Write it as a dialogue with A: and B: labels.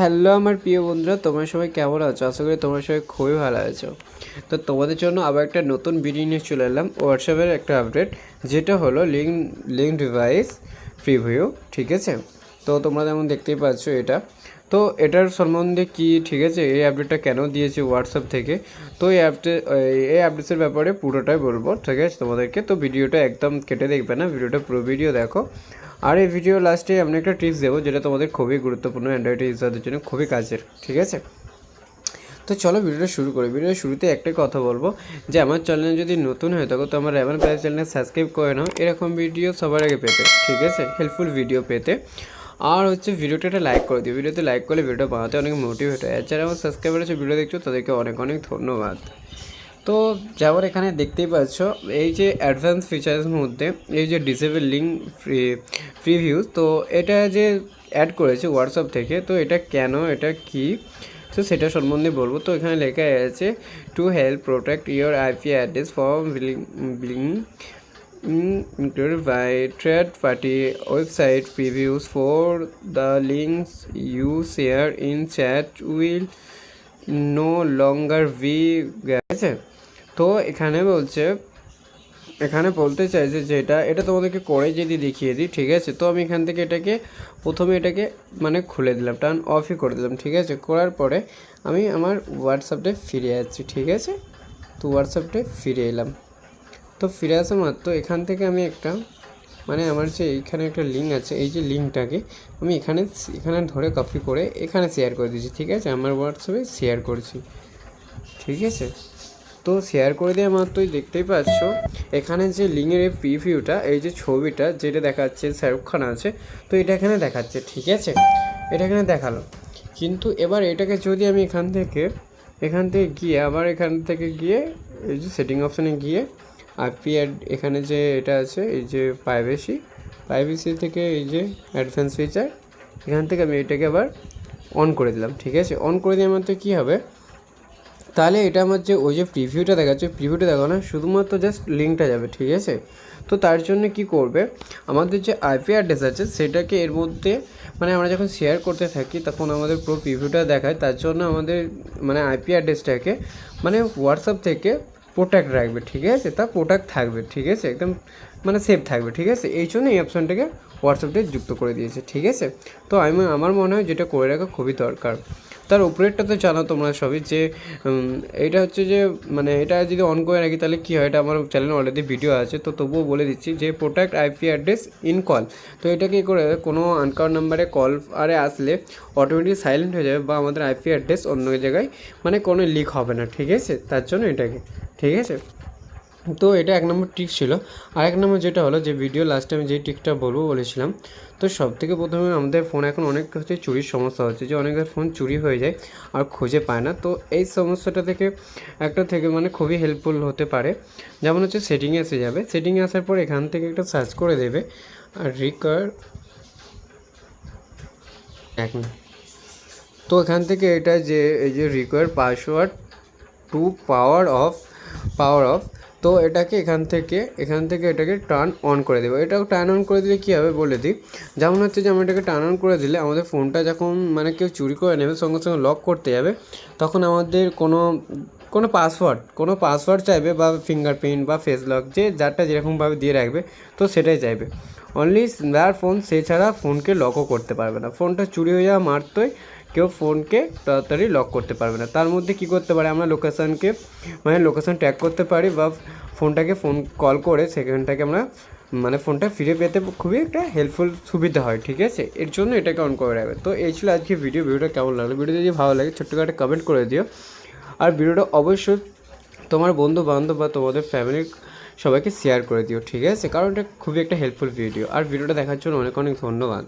A: Hello আমার প্রিয় বন্ধুরা, তোমরা সবাই কেমন আছো? আশা করি তোমরা সবাই খুবই ভালো আছো। তো তোমাদের জন্য আবার একটা নতুন ভিডিও নিয়ে চলে এলাম হোয়াটসঅ্যাপের একটা আপডেট যেটা হলো লিঙ্ক লিঙ্ক ডিভাইস প্রিভিউ ঠিক আছে? তো তোমরা যেমন দেখতেই পাচ্ছ এটা। তো এটার সম্বন্ধে কি, ঠিক আছে? এই আপডেটটা কেন দিয়েছে হোয়াটসঅ্যাপ থেকে? তো এই আপডেট এই আপডেটসের ব্যাপারে পুরোটাই বলব, ঠিক আছে? তোমাদেরকে তো ভিডিওটা একদম কেটে দেখবে না ভিডিওটা পুরো ভিডিও দেখো। আর এই ভিডিও লাস্টে আমি একটা টিপস দেবো যেটা তোমাদের খুবই গুরুত্বপূর্ণ অ্যান্ড্রয়েড ইউজারদের জন্য খুবই কাজের, ঠিক আছে? তো চলো ভিডিওটা শুরু করি। ভিডিওর শুরুতে একটাই কথা বলব যে আমার চ্যানেল যদি নতুন হয়ে থাকো তো আমার রেভেন প্রাইস চ্যানেল সাবস্ক্রাইব করে নাও। এরকম ভিডিও সবার আগে পেতে, ঠিক আছে? হেল্পফুল ভিডিও পেতে। আর হচ্ছে ভিডিওটা একটা লাইক করে দিও। ভিডিওতে লাইক করলে ভিডিওটা বানাতে অনেক মোটিভেট হয়। এছাড়া আমার সাবস্ক্রাইবার আছে ভিডিও দেখছ, তাদেরকে অনেক অনেক ধন্যবাদ। তো যেমন এখানে দেখতেই পাচ্ছ, এই যে অ্যাডভান্স ফিচারের মধ্যে, এই যে ডিসেবল লিঙ্ক ফ্রি প্রিভিউ তো এটা যে অ্যাড করেছে হোয়াটসঅ্যাপ থেকে, তো এটা কেন, এটা কি? তো সেটা সম্বন্ধে বলব। তো এখানে লেখা আছে to help protect your IP address for billing included by third party website previews for the links you share in chat will no longer be গেছে তো এখানে বলছে, এখানে বলতে চাইছে যে এটা এটা তোমাদেরকে করে যদি দেখিয়ে দিই, ঠিক আছে? তো আমি এখান থেকে এটাকে, প্রথমে এটাকে মানে খুলে দিলাম টার্ন অফই করে দিলাম, ঠিক আছে? করার পরে আমি আমার হোয়াটসঅ্যাপটা ফিরে যাচ্ছি, ঠিক আছে? তো হোয়াটসঅ্যাপটা ফিরে এলাম। তো ফিরে আসা মাত্র এখান থেকে আমি একটা মানে আমার যে এইখানে একটা লিঙ্ক আছে, এই যে লিঙ্কটাকে আমি এখানে এখানে ধরে কপি করে এখানে শেয়ার করে দিয়েছি, ঠিক আছে? আমার হোয়াটসঅ্যাপে শেয়ার করছি, ঠিক আছে? তো শেয়ার করে দেওয়া মাত্রই দেখতেই পাচ্ছ। এখানে যে লিঙ্কের এই প্রিভিউটা এই যে ছবিটা, যেটা দেখাচ্ছে শাহরুখ খান আছে, তো এটা এখানে দেখাচ্ছে, ঠিক আছে? এটা এখানে দেখাল। কিন্তু এবার এটাকে যদি আমি এখান থেকে এখান থেকে গিয়ে, আবার এখান থেকে গিয়ে, এই যে সেটিং অপশানে গিয়ে আইপি এখানে যে এটা আছে, এই যে প্রাইভেসি প্রাইভেসি থেকে এই যে অ্যাডভান্স ফিচার এখান থেকে আমি এটাকে আবার অন করে দিলাম, ঠিক আছে? অন করে দেওয়ার মাত্র কী হবে? তাহলে এটা আমার যে ওই যে প্রিভিউটা দেখাচ্ছে প্রিভিউটা দেখো না, শুধুমাত্র জাস্ট লিঙ্কটা যাবে, ঠিক আছে? তো তার জন্য কি করবে, আমাদের যে আইপি অ্যাড্রেস আছে, সেটাকে এর মধ্যে মানে আমরা যখন শেয়ার করতে থাকি, তখন আমাদের পুরো প্রিভিউটা দেখায়, তার জন্য আমাদের মানে আইপি অ্যাড্রেসটাকে মানে হোয়াটসঅ্যাপ থেকে প্রোটেক্ট রাখবে, ঠিক আছে? তা প্রোটেক্ট থাকবে, ঠিক আছে? একদম মানে সেফ থাকবে, ঠিক আছে? এই জন্য এই অপশানটাকে হোয়াটসঅ্যাপে যুক্ত করে দিয়েছে, ঠিক আছে? তো আমি, আমার মনে হয় যেটা করে রাখা খুবই দরকার। তার উপরেরটা তো জানো তোমরা সবই যে এটা হচ্ছে যে মানে এটা যদি অন করে রাখি তাহলে কী হয়, এটা আমার চ্যানেলে অলরেডি ভিডিও আছে, তো তবুও বলে দিচ্ছি যে protect IP address in call তো এটা কী করে, কোনো আনকাউন্ট নাম্বারে কল আরে আসলে অটোমেটিক সাইলেন্ট হয়ে যাবে বা আমাদের আইপি অ্যাড্রেস অন্য জায়গায় মানে কোনো লিক হবে না, ঠিক আছে? তার জন্য এটাকে, ঠিক আছে? তো এটা এক নম্বর ট্রিক ছিল। আর এক নম্বর যেটা হলো যে ভিডিও লাস্টে আমি যে ট্রিকটা বলব বলেছিলাম, তো সব থেকে প্রথমে আমাদের ফোন এখন অনেক হচ্ছে চুরির সমস্যা হচ্ছে যে অনেকের ফোন চুরি হয়ে যায় আর খুঁজে পায় না। তো এই সমস্যাটা থেকে একটা থেকে মানে খুবই হেল্পফুল হতে পারে। যেমন হচ্ছে সেটিংয়ে এসে যাবে। সেটিংয়ে আসার পর এখান থেকে একটা সার্চ করে দেবে। আর রিকার এক তো এখান থেকে এটা যে, এই যে require password to power off power off তো এটাকে এখান থেকে এখান থেকে এটাকে টার্ন অন করে দেবো। এটাও টার্ন অন করে দিলে কী হবে বলে দিই? যেমন হচ্ছে যে, আমরা এটাকে টার্ন অন করে দিলে আমাদের ফোনটা যখন মানে কেউ চুরি করে নেবে, সঙ্গে সঙ্গে লক করতে যাবে, তখন আমাদের কোনো কোনো পাসওয়ার্ড কোনো পাসওয়ার্ড চাইবে বা ফিঙ্গারপ্রিন্ট বা ফেস লক যে যারটা যেরকমভাবে দিয়ে রাখবে, তো সেটাই চাইবে। অনলি যার ফোন সে ছাড়া ফোনকে লকও করতে পারবে না। ফোনটা চুরি হয়ে যাওয়া মাত্রই কেউ ফোনকে তাড়াতাড়ি লক করতে পারবে না। তার মধ্যে কি করতে পারে? আমরা লোকেশানকে মানে লোকেশান ট্র্যাক করতে পারি বা ফোনটাকে ফোন কল করে সেখানটাকে আমরা মানে ফোনটা ফিরে পেতে খুবই একটা হেল্পফুল সুবিধা হয়, ঠিক আছে? এর জন্য এটাকে অন করে রাখবে। তো এই ছিল আজকে ভিডিও ভিডিওটা কেমন লাগল? ভিডিও যদি ভালো লাগে, ছোট্ট করে কমেন্ট করে দিও। আর ভিডিওটা অবশ্যই তোমার বন্ধু বান্ধব বা তোমাদের ফ্যামিলির সবাইকে শেয়ার করে দিও, ঠিক আছে? কারণ এটা খুবই একটা হেল্পফুল ভিডিও আর ভিডিওটা দেখার জন্য অনেক অনেক ধন্যবাদ।